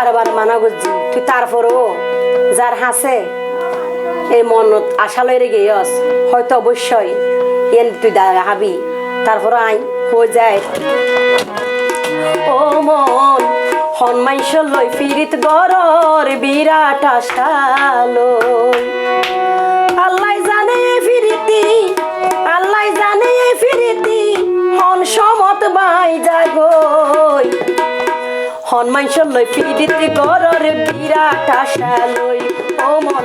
বারবার মানা করছি, তুই তারপরও যার হাসে এই মনত আশা লই রেগে গেছস হয়তো অবশ্যই এন তুই দাঁড়া হাবি তারপর আই হয়ে যায়? ও মন হনমাইশ লই ফিরিত গরর বিরাট আশালই আল্লাহ জানে ফিরিতি, আল্লাহ জানে ফিরিতি, হন সমত বাই জাগই হনমাইশ লই ফিরিতি গরর বিরাট আশালই ও মন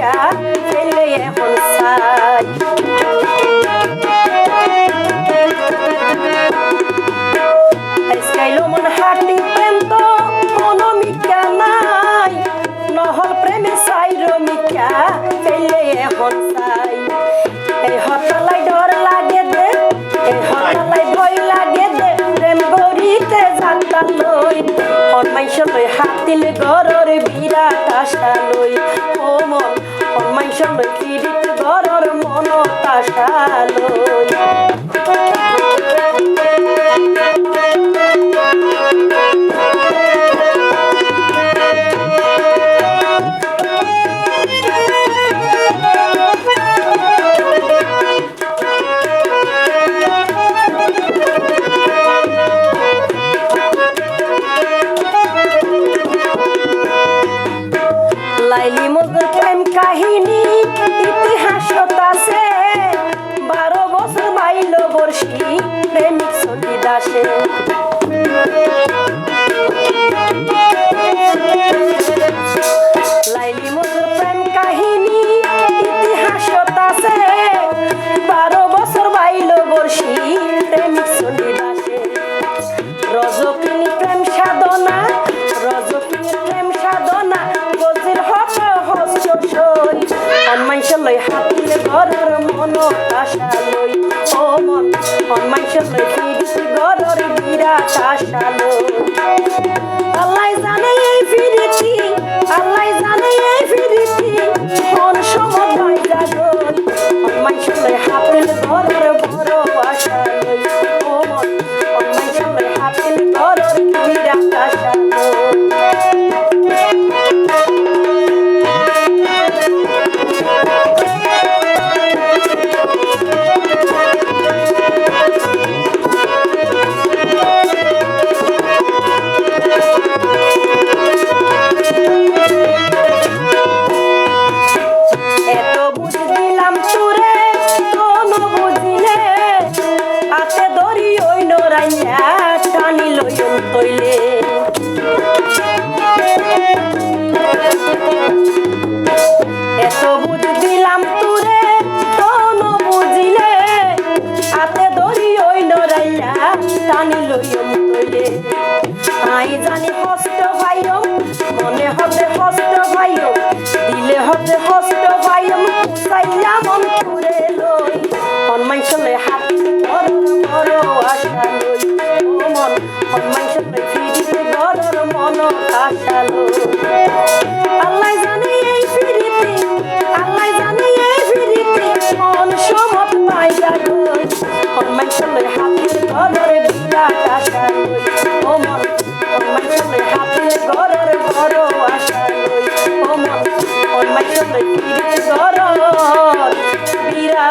মিথ্যা ফেলে এখন সাই মন নাই নহল প্রেমে সাইর মিথ্যা ফেলে এখন সাই এই হতলাই ডর লাগে দে এই হতলাই ভয় লাগে দে প্রেম গরিতে যাত্রা লই হনমাইশ লই হাতিল গরর বিরাট আশা লই ও লই কিরিত গরর মন তাশা টানি লইন তৈলে আই জানি হস্ত ভাইম মনে হবে হস্ত ভাইম দিলে হবে হস্ত ভাইম চাইলা মন করে লই। হনমাই চলে হাত বড় বড় আশা লই। ও মন হনমাই চলে ফিরিতে গরর মন আশা লই। বিরা